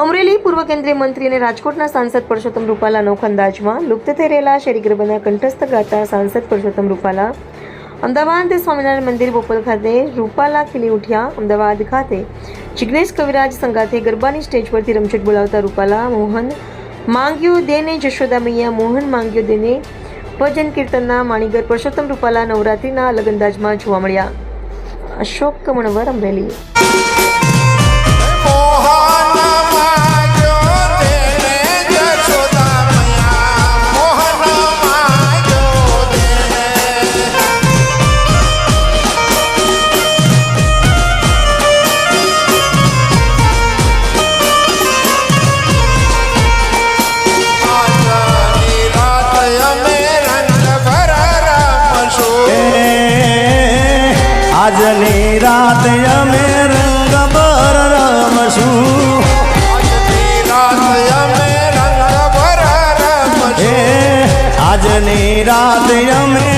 અમરેલી પૂર્વ કેન્દ્રીય મંત્રી અને રાજકોટના સાંસદ પરસોત્તમ રૂપાલાનો અંદાજમાં લુપ્ત થઈ રહેલા શેરીગરબાના કંઠસ્થ ગાતા સાંસદ પરસોત્તમ રૂપાલા. અમદાવાદ સ્વામિનારાયણ મંદિર બોપલ ખાતે રૂપાલા ખીલી ઉઠ્યા. અમદાવાદ ખાતે જિગ્નેશ કવિરાજ સંગાથે ગરબાની સ્ટેજ પરથી રમઝટ બોલાવતા રૂપાલા, મોહન, માંગ્યો દેને જશોદા મૈયા, મોહન, માંગ્યો દેને. ભજન કીર્તનના માણીગર પરસોત્તમ રૂપાલા નવરાત્રિના અલગ અંદાજમાં જોવા મળ્યા. અશોક કમણવર અમરેલી. આજની રાત અમે રંગ બર રમશું. આજની રાત અમે